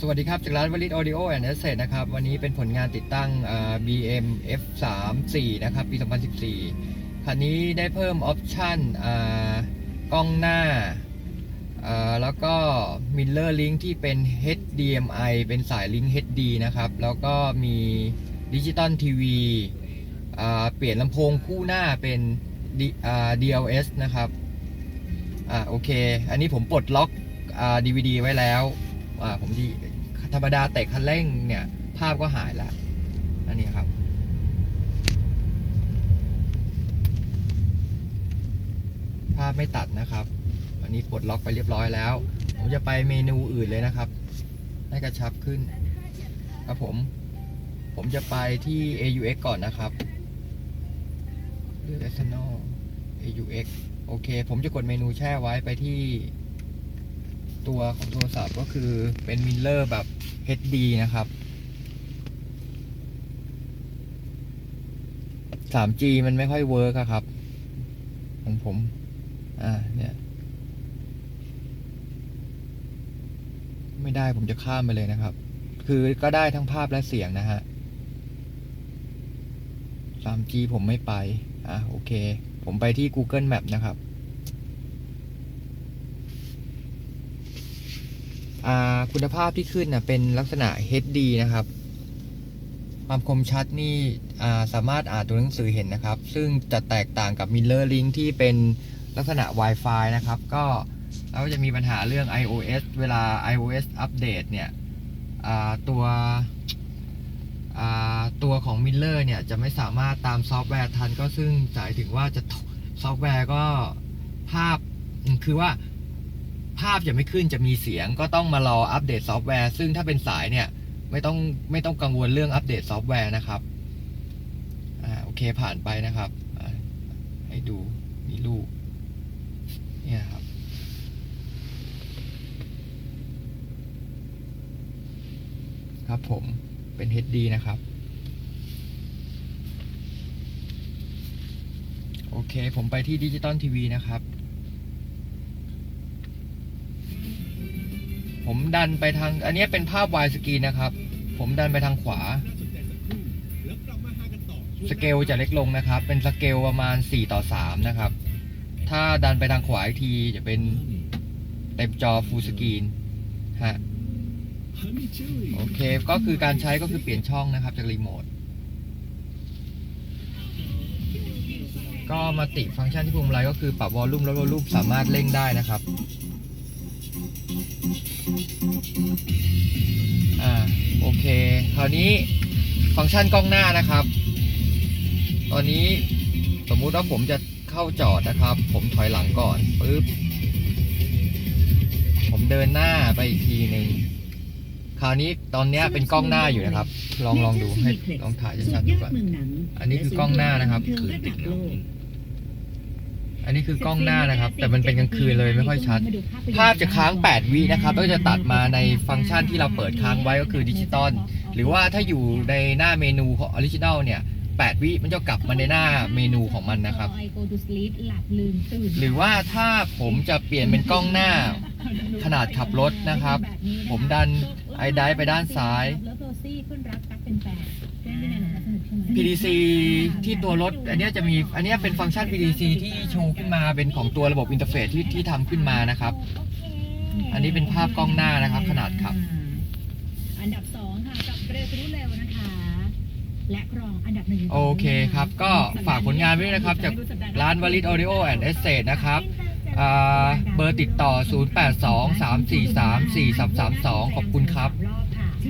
สวัสดีครับ จากร้านวลิตออดิโอแอนด์เอเซนะครับ วันนี้เป็นผลงานติดตั้ง BM F34 นะครับ ปี 2014 คันนี้ได้เพิ่มออปชันอ่ากล้องหน้า แล้วก็ Mirror Link ที่เป็น HDMI เป็นสายลิงก์ HD นะครับ แล้วก็มีดิจิตอลทีวีเปลี่ยนลำโพงคู่หน้าเป็น dls นะครับ อ่าโอเค อันนี้ผมปลดล็อกอ่า DVD ไว้แล้ว ผมดีธรรมดาเตะคันเร่งเนี่ย ภาพก็หายแล้ว อันนี้ครับ ภาพไม่ตัดนะครับ อันนี้ปลดล็อกไปเรียบร้อยแล้ว ผมจะไปเมนูอื่นเลยนะครับ ให้กระชับขึ้นครับผม ผมจะไปที่ AUX ก่อนนะครับเลือก Arsenal AUX โอเค ผมจะกดเมนูแช่ไว้ไปที่ ตัวของโทรศัพท์ก็คือเป็นมิลเลอร์แบบ HD นะครับ 3G มันไม่ค่อยเวิร์กอะครับ ของผม อ่า เนี่ย ไม่ได้ผมจะข้ามไปเลยนะครับ คือก็ได้ทั้งภาพและเสียงนะฮะ 3G ผมไม่ไป อะ โอเค ผมไปที่ Google Map นะครับ อ่า คุณภาพที่ขึ้นนะเป็นลักษณะ HD นะครับ ความคมชัดนี่สามารถอ่านตัวหนังสือเห็นนะครับ ซึ่งจะแตกต่างกับ Mirror Link ที่เป็นลักษณะ Wi-Fi นะครับ ก็เราจะมีปัญหาเรื่อง iOS เวลา iOS อัปเดตเนี่ยตัวตัวของ Mirror เนี่ย จะไม่สามารถตามซอฟต์แวร์ทันก็ซึ่งหมายถึงว่าจะซอฟต์แวร์ก็ภาพคือว่า ภาพจะไม่ขึ้นจะมีเสียงก็ต้องมารออัปเดตซอฟต์แวร์ ซึ่งถ้าเป็นสายเนี่ยไม่ต้องไม่ต้องกังวลเรื่องอัปเดตซอฟต์แวร์นะครับอ่าโอเคผ่านไปนะครับ ให้ดูมีรูปเนี่ยครับครับผมเป็น HD นะครับ โอเค ผมไปที่ดิจิตอลทีวีนะครับ ผมดันไปทาง อันนี้เป็นภาพวายสกีนนะครับ ผมดันไปทางขวา สเกลจะเล็กลงนะครับ เป็นสเกลประมาณ 4 ต่อ 3 นะครับ ถ้าดันไปทางขวาอีกทีจะเป็นเต็มจอฟูลสกรีนฮะ โอเค ก็คือการใช้ก็คือเปลี่ยนช่องนะครับ จากรีโมท ก็มาติฟังก์ชันที่พวงมาลัยก็คือปรับวอลลุ่มลดวอลลุ่มสามารถเร่งได้นะครับ อ่าโอเค คราวนี้ฟังก์ชันกล้องหน้านะครับ ตอนนี้สมมุติว่าผมจะเข้าจอดนะครับ ผมถอยหลังก่อนปึ๊บผมเดินหน้าไปอีกทีหนึ่งคราวนี้ตอนเนี้ยเป็นกล้องหน้าอยู่นะครับ ลองลองดูให้ลองถ่ายชัดๆดูก่อนอันนี้คือกล้องหน้านะครับคือั อันนี้คือกล้องหน้านะครับ แต่มันเป็นกลางคืนเลยไม่ค่อยชัด ภาพจะค้าง 8 วินะครับก็จะตัดมาในฟังก์ชันที่เราเปิดค้างไว้ก็คือดิจิตอลหรือว่าถ้าอยู่ในหน้าเมนูของออริจินัลเนี่ย8 วิมันจะกลับมาในหน้าเมนูของมันนะครับ หรือว่าถ้าผมจะเปลี่ยนเป็นกล้องหน้าขนาดขับรถนะครับ ผมดันไอไดไปด้านซ้าย PDC ที่ตัวรถ อันเนี้ยจะมี อันเนี้ยเป็นฟังก์ชัน PDC ที่โชว์ขึ้นมาเป็นของตัวระบบอินเทอร์เฟซที่ที่ทำขึ้นมานะครับ อันนี้เป็นภาพกล้องหน้านะครับ ขนาดขับ อันดับสองค่ะกับเร็วทะลุเร็วนะคะ และกรองอันดับหนึ่งโอเคครับ ก็ฝากผลงานไว้ด้วยนะครับ จากร้านวลิตออดิโอแอนด์เอสเซนะครับอ่าเบอร์ติดต่อ 0823434332 ขอบคุณครับ